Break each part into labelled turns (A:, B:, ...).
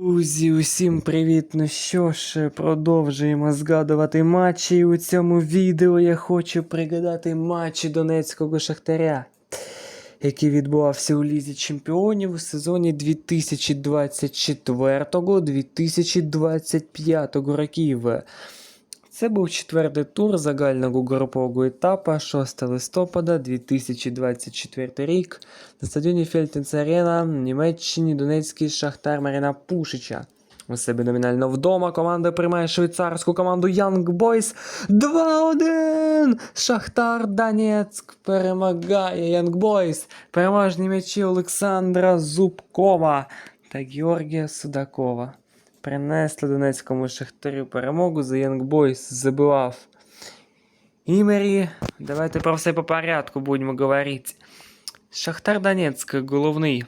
A: Друзі, усім привіт! Ну що ж, продовжуємо згадувати матчі. І у цьому відео я хочу пригадати матчі Донецького Шахтаря, який відбувався у Лізі Чемпіонів у сезоні 2024-2025 років. Це був четвертий тур загального групового етапу 6 листопада 2024 рік на стадіоні Фельтенс Арена в Німеччині Донецький Шахтар Маріна Пушича. У себе номінально вдома команда приймає швейцарську команду Young Boys 2-1. Шахтар Донецьк перемагає Young Boys. Переможні м'ячі Олександра Зубкова та Георгія Судакова. Принесли Донецькому Шахтарю перемогу за Young Boys забивав. Імері, давайте про все по порядку будемо говорити. Шахтар Донецьк, головний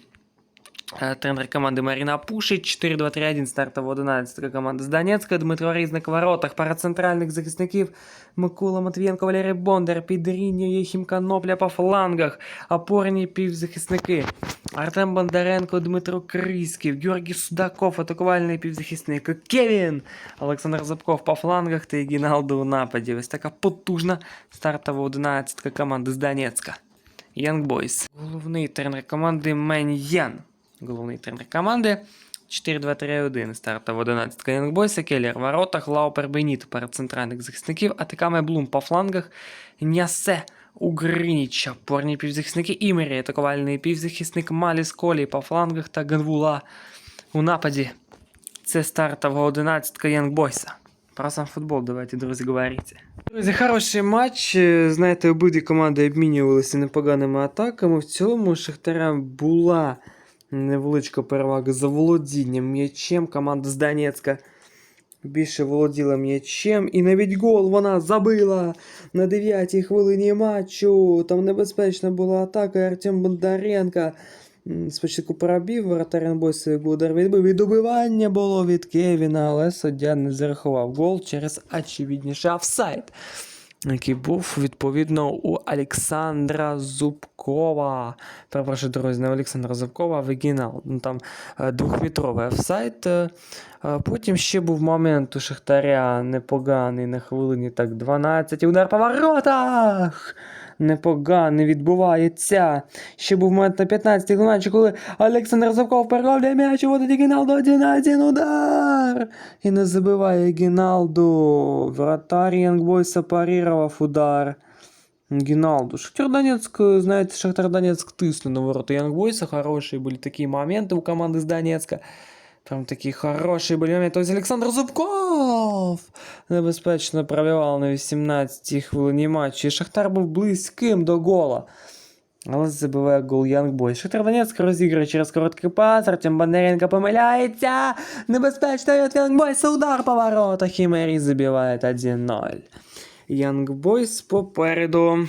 A: тренер команди Маріна Пушич, 4-2-3-1, стартова 11 команда з Донецька, Дмитро Різник в воротах, пара центральних захисників Микола Матвієнко, Валерій Бондар, Підріньо, Єхім Канопля по флангах, опорні півзахисники. Артем Бондаренко, Дмитро Крисків, Георгій Судаков, атакувальний півзахисник, Кевін, Олександр Зубков по флангах та Гіналдо у нападі. Ось така потужна стартова 11 команди з Донецька. Young Boys. Головний тренер команди Мен Ян. Головний тренер команди 4-2-3-1. Стартова 11 Young Boys, Келлер в воротах, Лаупер Беніт перед центральних захисників, Атакаме Блум по флангах, Нясе Угриніча, порні півзахисники Імері, атакувальний півзахисник Маліс Колі по флангах та Ганвула у нападі. Це стартова 11 Young Про сам футбол давайте, друзі, говорити. Друзі, хороший матч. Знаєте, обидві команди обмінювалися непоганими атаками. В цілому у Шахтаря була невеличка перевага за володінням м'ячем. Команда з Донецька більше володіла м'ячем. І навіть гол вона забила на 9-й хвилині матчу. Там небезпечна була атака Артем Бондаренко. Спочатку пробів, воротар Енбойса його удар відбив. І добивання було від Кевіна, але суддя не зарахував гол через очевидніше офсайд, який був відповідно у Олександра Зубкова. Перепрошую, друзі, не Олександра Зубкова, а Вегінал. Ну, там е, двохметровий офсайд. Е, е, Потім ще був момент у Шахтаря непоганий на хвилині так 12. Удар по воротах! Непоганий відбувається. Ще був момент на 15-й хвилині, коли Олександр Зубков переробляє м'яч, і водить Гіналду 1-1 удар І не забиває Гіналду. Вратар Янгбойса парировав удар. Гіналду. Шахтер Донецк, знаете, Шахтер Донецк тиснул на ворота Янгбойса. Хорошие были такие моменты у команды из Донецка. Прям такие хорошие были моменты. Ось Олександр Зубков небезпечно пробивав на 18-й хвилині матчу. І Шахтар був близьким до гола. Але забиває гол Янгбой. Шахтар Донецьк розігрує через короткий пас. Артем Бондаренко помиляється. Небезпечно від Янгбойса удар по воротах. І Мері забиває 1-0. Янгбойс попереду.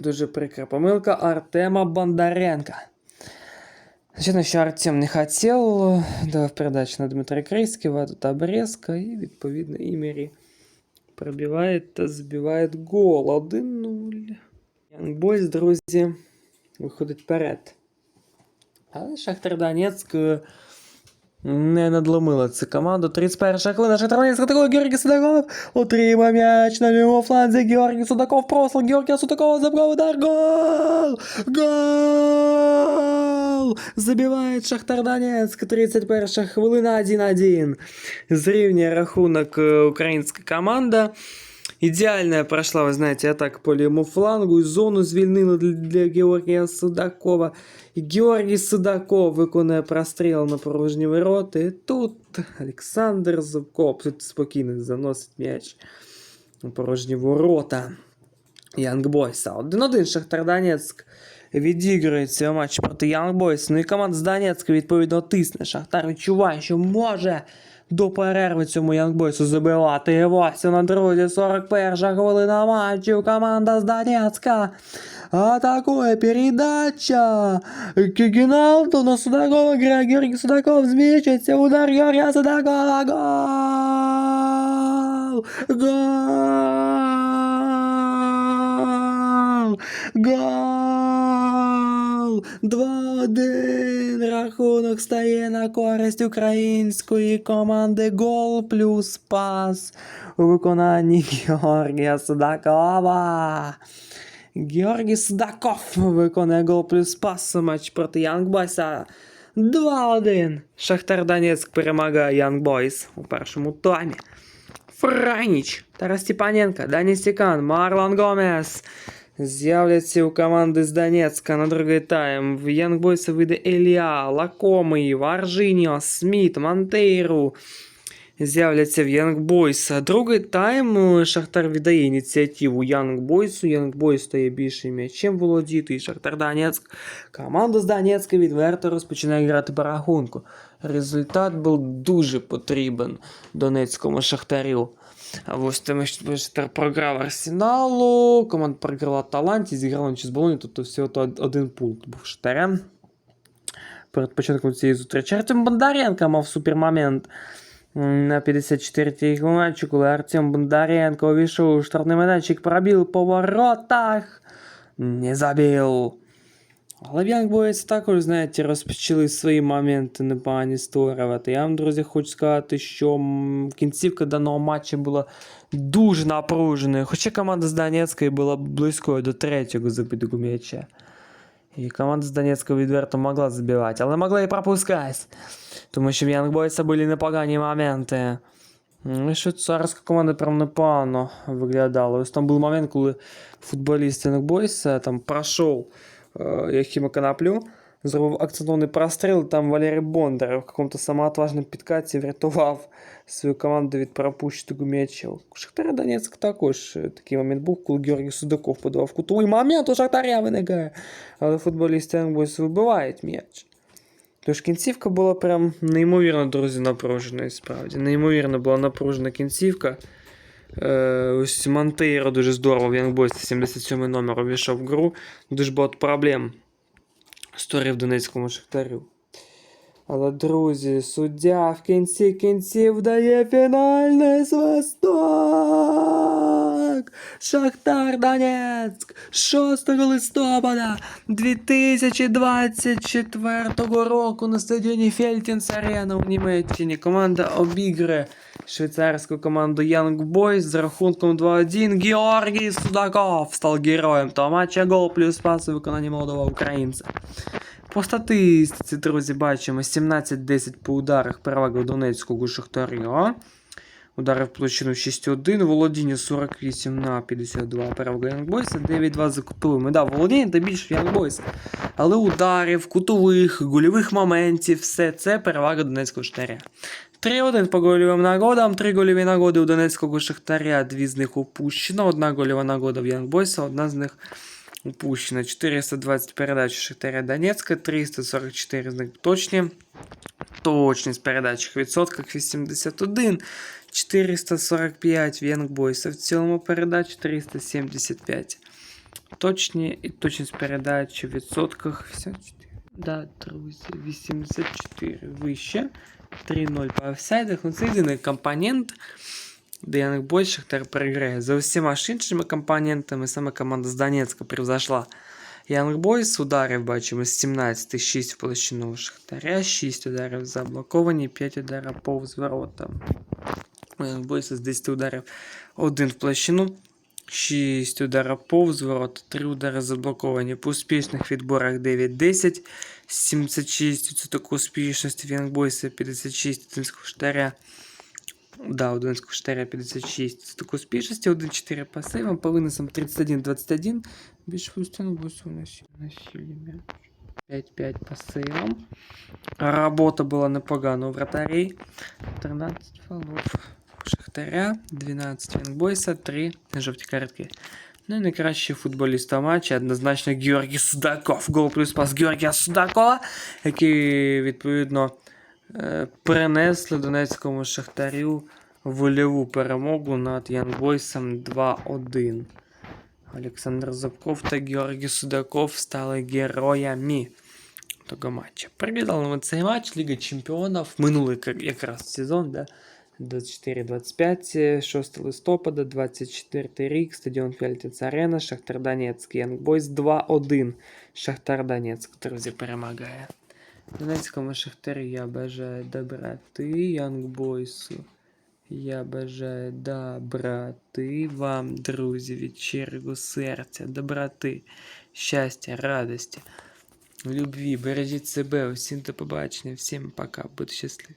A: Дуже прикра помилка Артема Бондаренка. Звичайно, що Артем не хотів, давав передачу на Дмитра Крийського, а тут обрезка, і відповідно Імері пробиває та збиває гол 1-0. Янгбойс, друзі, виходить вперед. Але Шахтар Донецьк е, не надломила цю команду. 31 хвилина. Шахтар Донецьк атакує Георгій Судаков. Отримав м'яч на лівому фланзі. Георгій Судаков просто Георгія Судакова забрав удар. Гол! Гол! Забиває Шахтар Донецьк. 31 хвилина 1-1. Зрівнює рахунок е, українська команда. Ідеальная прошла, ви знаєте, атака по лівому флангу. І зону звільнили для, для Георгія Судакова. І Георгій Судаков виконує простріл на порожні ворота. І тут Олександр Зубков тут спокійно заносить м'яч на порожні ворота. Young Boys. 1-1 Шахтар Донецьк Відігрує цей матч проти Young Boys. Ну і команда з Донецька відповідно тисне. Шахтар відчуває, що може до перерви цьому Young Boys забивати. І ось на друзі 41 хвилина матчу. Команда з Донецька. Атакує передача. Кігіналто на Судакова грає Георгій Судаков змічиться. Удар Георгія Судакова. Гол! Гол! Гол! Фінал 2-1. Рахунок стає на користь української команди. Гол плюс пас у виконанні Георгія Судакова. Георгій Судаков виконує гол плюс пас матч проти Young 2-1. Шахтар Донецьк перемагає Boys у першому таймі. Франіч, Тарас Степаненко, Дані Стікан, Марлон Гомес з'являться у команди з Донецька на другий тайм. В Янгбойса вийде Елія, Лакомий, Варжиніо, Сміт, Монтейру. З'являться в Boys. Другий тайм е, Шахтар віддає ініціативу. Young Boys стає більше м'ячем володіти. І Шахтар Донецьк. Команда з Донецька відверто розпочинає грати по рахунку. Результат був дуже потрібен Донецькому Шахтарю. Ось там Шахтар програв Арсеналу, команда програла Таланті, зіграла чи з тобто всього один пункт був Шахтарем. Перед початком цієї зустрічі Артем Бондаренко мав супермомент на 54-й матчі, коли Артем Бондаренко увійшов у штрафний майданчик, пробив по воротах, не забив. В Young також, знаєте, розпочали свої моменти непогані створювати. Я вам, друзі, хочу сказати, що кінцівка даного матчу була дуже напруженою. Хоча команда з Донецька була близькою до третього забитого м'яча. І команда з Донецька відверто могла забивати, але могла і пропускати. Тому що в Young Boys були непогані моменти. Ну, І швейцарська команда прям непогано виглядала. Ось там був момент, коли футболіст Young Boys там пройшов е, Яхіма Коноплю, Зробив акцентований простріл, там Валерій Бондар в якомусь самоотважному підкаті врятував свою команду від пропущеного м'яча. У Шахтаря Донецьк також е, такий момент був, коли Георгій Судаков подавав кутовий момент, у Шахтаря виникає. Але футболісти Boys вибивають м'яч. Тож кінцівка була прям неймовірно, друзі, напруженою, справді. Неймовірно була напружена кінцівка. Е, ось Монтейро дуже здорово в Young Boys 77 номер увійшов в гру. Дуже багато проблем створив Донецькому Шахтарю. Але, друзі, суддя в кінці кінців дає фінальний свисток. Шахтар Донецьк 6 листопада 2024 року на стадіоні Фельтінс Арена у Німеччині. Команда обіграє швейцарську команду Young Boys з рахунком 2-1. Георгій Судаков став героєм того матча. Гол плюс пас у виконанні молодого українця. По статистиці, друзі, бачимо 17-10 по ударах перевага Донецького Шахтаря. Удари в площину 6-1, володіння 48 на 52 перевага Янгбойса, 9-2 за кутовими. Да, володіння та більше Янгбойса. Але ударів, кутових, гольових моментів, все це перевага Донецького Шахтаря. 3-1 по гольовим нагодам, 3 гольові нагоди у Донецького Шахтаря, дві з них упущено, одна гольова нагода в Янгбойса, одна з них упущено 420 передач у Шахтаря Донецька, 344 з них точні. Точність передач в відсотках 81, 445 в Янгбойса. В цілому передач 375. Точні і точність передач в відсотках 54. Да, друзі, 84 вище. 3-0 по офсайдах. Ну, це єдиний компонент, де Boys Шахтар переграє. За усіма іншими компонентами саме команда з Донецька превзошла. Young Boys ударів бачимо 17 6 в площину Шахтаря, 6 ударів заблоковані, 5 ударів повз ворота. Young Boys з 10 ударів 1 в площину, 6 ударів повз ворота, 3 удари заблоковані. По успішних відборах 9-10, 76 успішності в Young Boys, 56 Донецького Шахтаря. Да, у Донецького Штаря 56 це таку успішності, 1-4 по сейвам, по виносам 31-21. Більш Хустян Бусу насилі м'яч. 5-5 по сейвам. Робота була непогана у вратарей. 13 фолов. Шахтаря, 12 Вінгбойса, 3 жовті картки. Ну і найкращий футболіст матча однозначно Георгій Судаков. Гол плюс пас Георгія Судакова, який відповідно е, принесли Донецькому Шахтарю вольову перемогу над Янбойсом 2-1. Олександр Зубков та Георгій Судаков стали героями того матча. Пригадали ми цей матч Ліги Чемпіонів, минулий якраз сезон, да? 24-25, 6 листопада, 24 рік, стадіон Фельтінс Арена, Шахтар Донецьк, Янгбойс 2-1. Шахтар Донецьк, друзі, перемагає. Донецькому Шахтарі я бажаю доброти, Янгбойсу. Я бажаю доброти вам, друзі, від щирого серця, доброти, щастя, радості, любві. Бережіть себе, усім до побачення, всім пока, будьте щасливі.